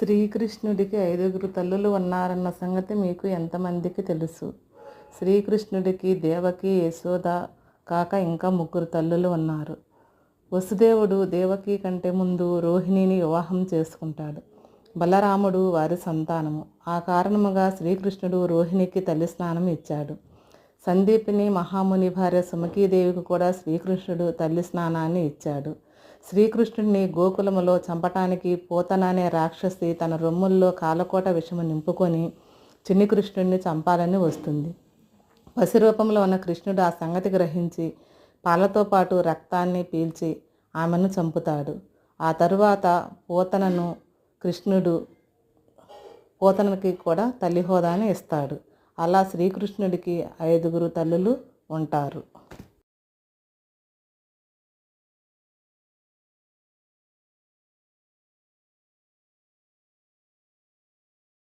శ్రీకృష్ణుడికి ఐదుగురు తల్లులు ఉన్నారన్న సంగతి మీకు ఎంతమందికి తెలుసు? శ్రీకృష్ణుడికి దేవకి యశోద కాక ఇంకా ముగ్గురు తల్లులు ఉన్నారు. వసుదేవుడు దేవకి కంటే ముందు రోహిణిని వివాహం చేసుకుంటాడు. బలరాముడు వారి సంతానము. ఆ కారణముగా శ్రీకృష్ణుడు రోహిణికి తల్లి స్నానం ఇచ్చాడు. సందీపిని మహాముని భార్య సుమకీదేవికి కూడా శ్రీకృష్ణుడు తల్లి స్నానాన్ని ఇచ్చాడు. శ్రీకృష్ణుడిని గోకులములో చంపటానికి పోతననే రాక్షసి తన రొమ్ముల్లో కాలకోట విషము నింపుకొని చిన్ని కృష్ణుడిని చంపాలని వస్తుంది. పసిరూపంలో ఉన్న కృష్ణుడు ఆ సంగతి గ్రహించి పాలతో పాటు రక్తాన్ని పీల్చి ఆమెను చంపుతాడు. ఆ తరువాత పోతనను కృష్ణుడు పోతనకి కూడా తల్లి హోదాని ఇస్తాడు. అలా శ్రీకృష్ణుడికి ఐదుగురు తల్లులు ఉంటారు.